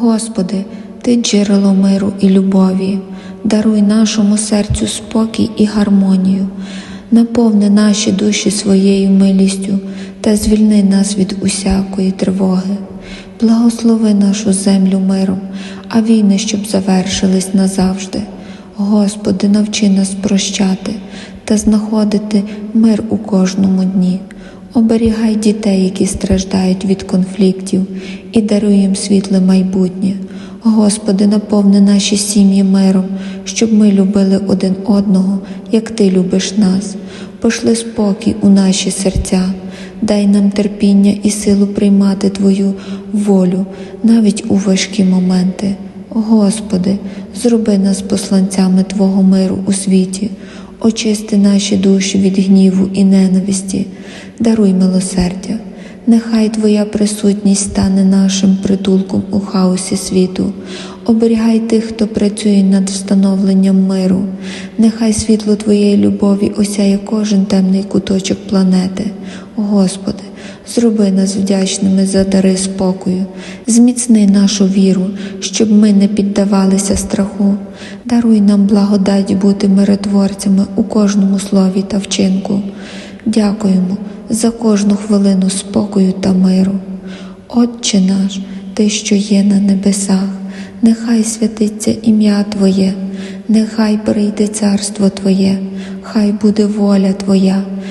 Господи, Ти джерело миру і любові, даруй нашому серцю спокій і гармонію, наповни наші душі своєю милістю та звільни нас від усякої тривоги. Благослови нашу землю миром, а війни, щоб завершились назавжди. Господи, навчи нас прощати та знаходити мир у кожному дні. Оберігай дітей, які страждають від конфліктів, і даруй їм світле майбутнє. Господи, наповни наші сім'ї миром, щоб ми любили один одного, як Ти любиш нас. Пошли спокій у наші серця, дай нам терпіння і силу приймати Твою волю навіть у важкі моменти. Господи, зроби нас посланцями Твого миру у світі, очисти наші душі від гніву і ненависті, даруй милосердя. Нехай Твоя присутність стане нашим притулком у хаосі світу. Оберігай тих, хто працює над встановленням миру. Нехай світло Твоєї любові осяє кожен темний куточок планети. Господи, зроби нас вдячними за дари спокою, зміцни нашу віру, щоб ми не піддавалися страху. Даруй нам благодать бути миротворцями у кожному слові та вчинку. Дякуємо за кожну хвилину спокою та миру. Отче наш, Ти, що є на небесах, нехай святиться ім'я Твоє, нехай прийде царство Твоє, хай буде воля Твоя,